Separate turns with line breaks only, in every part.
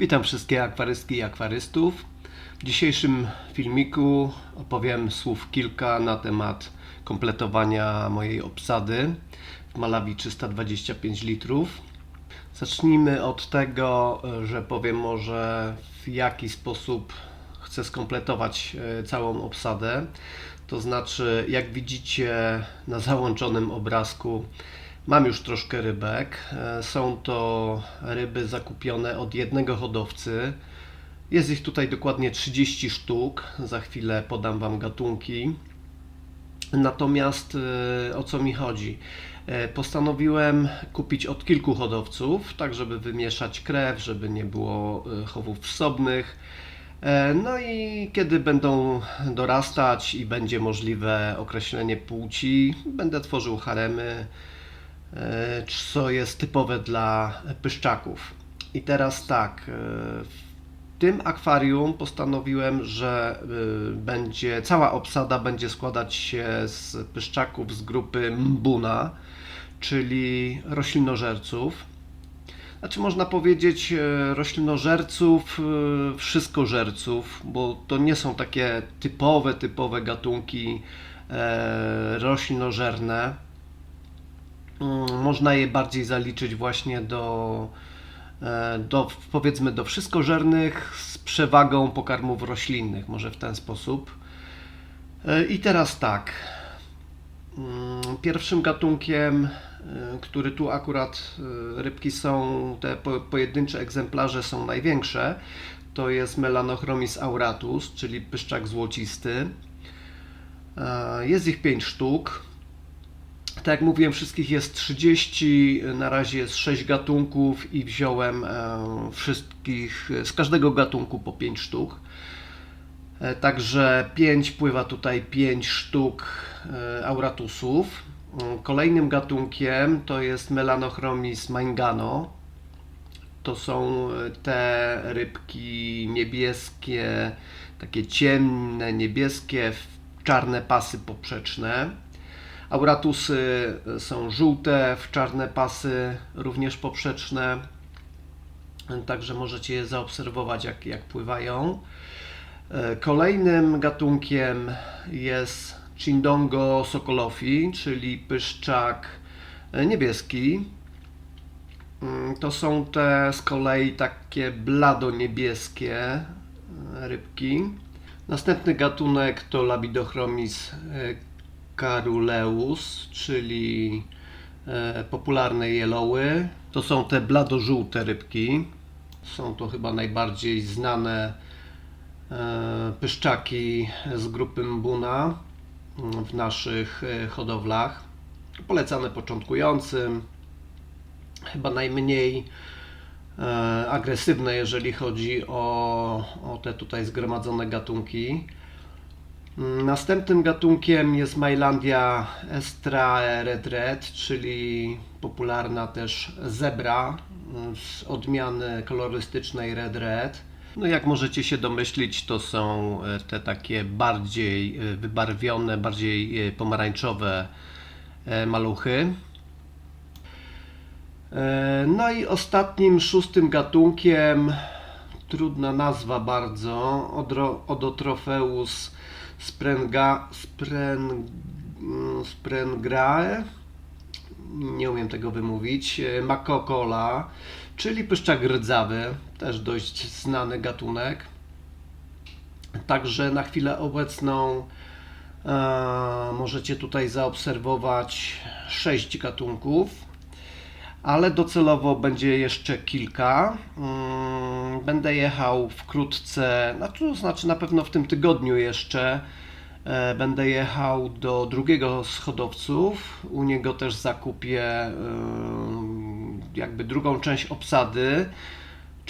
Witam wszystkie akwarystki i akwarystów. W dzisiejszym filmiku opowiem słów kilka na temat kompletowania mojej obsady w Malawi 325 litrów. Zacznijmy od tego, że powiem może w jaki sposób chcę skompletować e, całą obsadę. To znaczy, jak widzicie na załączonym obrazku, Mam już troszkę rybek. E, Są to ryby zakupione od jednego hodowcy. Jest ich tutaj dokładnie 30 sztuk. Za chwilę podam Wam gatunki. Natomiast e, o co mi chodzi? E, Postanowiłem kupić od kilku hodowców, tak żeby wymieszać krew, żeby nie było chowów wsobnych. No i kiedy będą dorastać i będzie możliwe określenie płci, będę tworzył haremy, co jest typowe dla pyszczaków. I teraz tak, e, w tym akwarium postanowiłem, że e, będzie cała obsada będzie składać się z pyszczaków z grupy Mbuna, czyli roślinożerców. Znaczy można powiedzieć e, roślinożerców, e, wszystkożerców, bo to nie są takie typowe, typowe gatunki e, roślinożerne. Mm, Można je bardziej zaliczyć właśnie do, e, do powiedzmy do wszystkożernych z przewagą pokarmów roślinnych, może w ten sposób. E, I teraz tak. Mm, Pierwszym gatunkiem, y, który tu akurat rybki są, te po- pojedyncze egzemplarze są największe, to jest Melanochromis auratus, czyli pyszczak złocisty. E, Jest ich 5 sztuk. Tak jak mówiłem, wszystkich jest 30, na razie jest 6 gatunków i wziąłem e, wszystkich, z każdego gatunku po 5 sztuk. E, Także 5 pływa tutaj 5 sztuk e, auratusów. Mm, Kolejnym gatunkiem to jest Melanochromis mangano. To są te rybki niebieskie, takie ciemne, niebieskie, czarne pasy poprzeczne. Auratusy e, są żółte, w czarne pasy również poprzeczne. Także możecie je zaobserwować, jak, jak pływają. E, Kolejnym gatunkiem jest Chindongo sokolofi, czyli pyszczak e, niebieski. Mm, To są te z kolei takie blado-niebieskie e, rybki. Następny gatunek to Labidochromis caruleus, czyli e, popularne jeloły. To są te blado-żółte rybki. Są to chyba najbardziej znane e, pyszczaki z grupy Mbuna mm, w naszych e, hodowlach. Polecane początkującym, chyba najmniej agresywne, jeżeli chodzi o, o te tutaj zgromadzone gatunki. Mm, Następnym gatunkiem jest Mailandia estrae red red, czyli popularna też zebra mm, z odmiany kolorystycznej red red. No jak możecie się domyślić, to są e, te takie bardziej e, wybarwione, bardziej e, pomarańczowe maluchy. No i ostatnim, szóstym gatunkiem, trudna nazwa bardzo, Odotrofeus sprenga, spren, mm, sprengrae, nie umiem tego wymówić, e, makokola, czyli pyszczak rdzawy, też dość znany gatunek. Także na chwilę obecną e, możecie tutaj zaobserwować sześć gatunków, ale docelowo będzie jeszcze kilka. Mm, Będę jechał wkrótce, no to znaczy na pewno w tym tygodniu jeszcze. e, Będę jechał do drugiego z hodowców. U niego też zakupię em, jakby drugą część obsady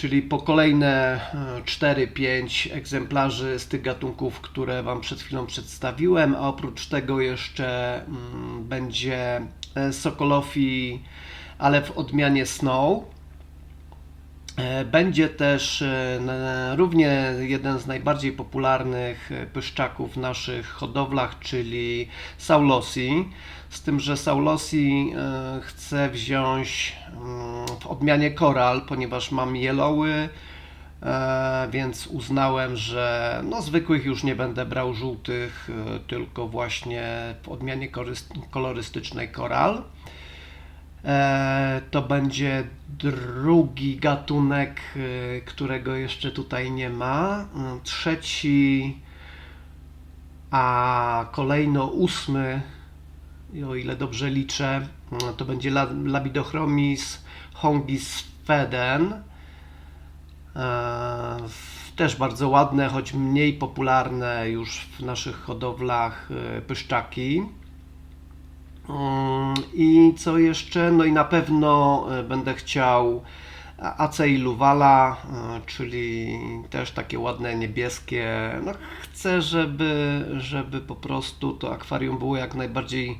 czyli po kolejne e, 4-5 egzemplarzy z tych gatunków, które Wam przed chwilą przedstawiłem, a oprócz tego jeszcze mm, będzie e, Sokolofi, ale w odmianie Snow. E, Będzie też e, równie jeden z najbardziej popularnych e, pyszczaków w naszych hodowlach, czyli Saulosi. Z tym, że Saulosi chcę wziąć mm, w odmianie koral, ponieważ mam jeloły, więc uznałem, że no, zwykłych już nie będę brał żółtych, tylko właśnie w odmianie kolorystycznej koral. E, To będzie drugi gatunek, e, którego jeszcze tutaj nie ma. E, Trzeci, a kolejno ósmy, o ile dobrze liczę, to będzie La- Labidochromis hongis feden. Też bardzo ładne, choć mniej popularne już w naszych hodowlach pyszczaki. I co jeszcze? No i na pewno e, będę chciał Acei Luwala, e, czyli też takie ładne niebieskie. No chcę, żeby, żeby po prostu to akwarium było jak najbardziej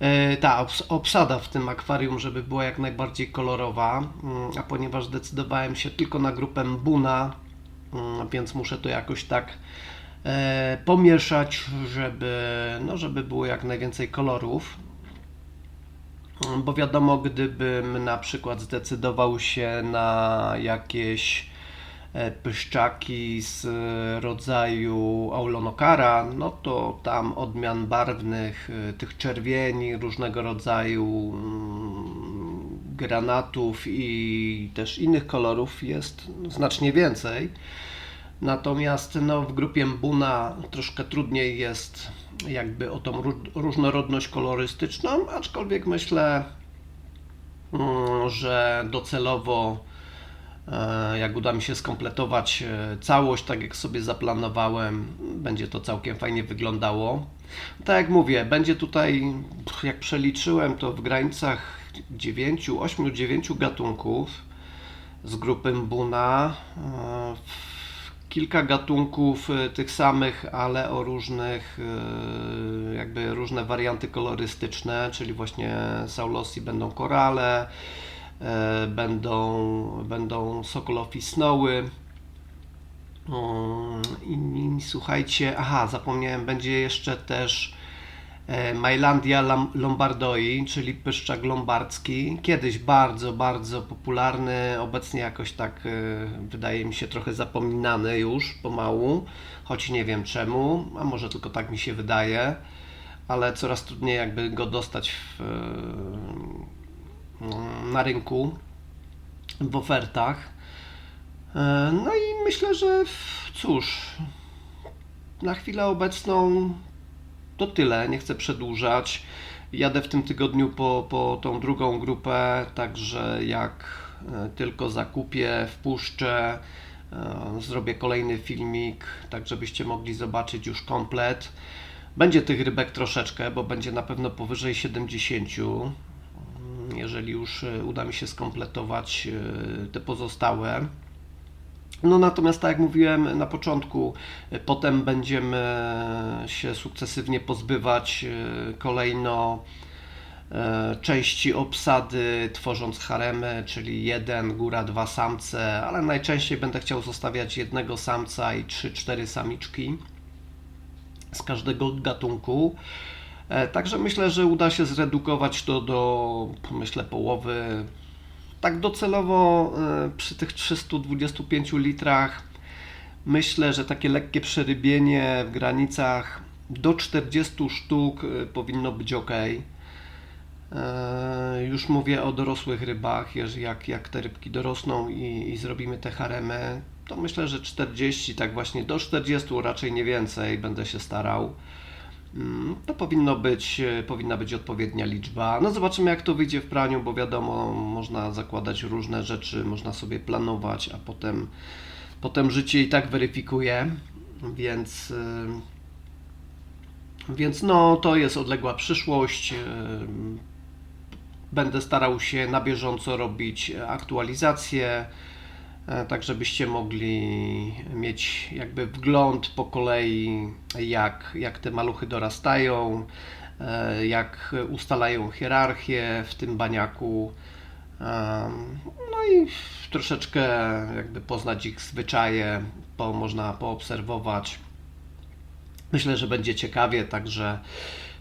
e, ta obs- obsada w tym akwarium, żeby była jak najbardziej kolorowa, Mm, a ponieważ zdecydowałem się tylko na grupę Buna, mm, więc muszę to jakoś tak e, pomieszać, żeby, no, żeby było jak najwięcej kolorów. Bo wiadomo, gdybym na przykład zdecydował się na jakieś e, pyszczaki z e, rodzaju aulonokara, no to tam odmian barwnych, e, tych czerwieni, różnego rodzaju mm, granatów i też innych kolorów jest znacznie więcej. Natomiast no, w grupie Mbuna troszkę trudniej jest jakby o tą ró- różnorodność kolorystyczną, aczkolwiek myślę, mm, że docelowo e, jak uda mi się skompletować e, całość, tak jak sobie zaplanowałem, będzie to całkiem fajnie wyglądało. Tak jak mówię, będzie tutaj, jak przeliczyłem, to w granicach 9, 8, 9 gatunków z grupy Mbuna. Kilka gatunków e, tych samych, ale o różnych, e, jakby różne warianty kolorystyczne, czyli właśnie Saulosi będą korale, e, będą, będą Sokolofi Snowy. Mm, I, słuchajcie, aha, zapomniałem, będzie jeszcze też Majlandia lam- Lombardoi, czyli pyszczak lombardzki. Kiedyś bardzo, bardzo popularny, obecnie jakoś tak e, wydaje mi się trochę zapominany już pomału, choć nie wiem czemu, a może tylko tak mi się wydaje, ale coraz trudniej jakby go dostać w, e, na rynku, w ofertach. E, No i myślę, że cóż, na chwilę obecną to tyle. Nie chcę przedłużać. Jadę w tym tygodniu po, po tą drugą grupę, także jak e, tylko zakupię, wpuszczę, e, zrobię kolejny filmik, tak żebyście mogli zobaczyć już komplet. Będzie tych rybek troszeczkę, bo będzie na pewno powyżej 70 jeżeli już e, uda mi się skompletować te pozostałe. No natomiast tak jak mówiłem na początku, e, potem będziemy się sukcesywnie pozbywać e, kolejno e, części obsady, tworząc haremy, czyli jeden, góra dwa samce, ale najczęściej będę chciał zostawiać jednego samca i 3-4 samiczki z każdego gatunku. Także myślę, że uda się zredukować to do, myślę, połowy. Tak docelowo e, przy tych 325 litrach myślę, że takie lekkie przerybienie w granicach do 40 sztuk e, powinno być ok. E, Już mówię o dorosłych rybach, jak, jak te rybki dorosną i, i zrobimy te haremy, to myślę, że 40, tak właśnie do 40, raczej nie więcej, będę się starał. Mm, To powinno być, e, powinna być odpowiednia liczba. No zobaczymy jak to wyjdzie w praniu, bo wiadomo, można zakładać różne rzeczy, można sobie planować, a potem, potem życie i tak weryfikuje, więc, e, więc no to jest odległa przyszłość. e, Będę starał się na bieżąco robić aktualizacje, tak żebyście mogli mieć jakby wgląd po kolei, jak, jak te maluchy dorastają, e, jak ustalają hierarchię w tym baniaku. No i troszeczkę jakby poznać ich zwyczaje, po, można poobserwować. Myślę, że będzie ciekawie, także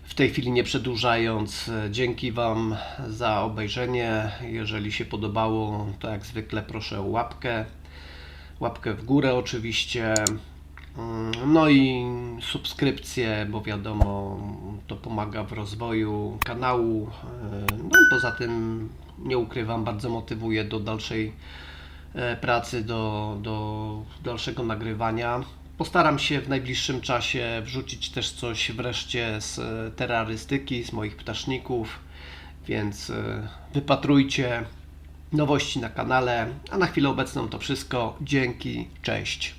w tej chwili nie przedłużając, e, dzięki Wam za obejrzenie. Jeżeli się podobało, to jak zwykle proszę o łapkę Łapkę w górę oczywiście. Mm, No i subskrypcje, bo wiadomo, to pomaga w rozwoju kanału. E, No i poza tym, nie ukrywam, bardzo motywuje do dalszej e, pracy, do, do dalszego nagrywania. Postaram się w najbliższym czasie wrzucić też coś wreszcie z e, terrorystyki, z moich ptaszników, więc e, wypatrujcie nowości na kanale. A na chwilę obecną to wszystko. Dzięki, cześć.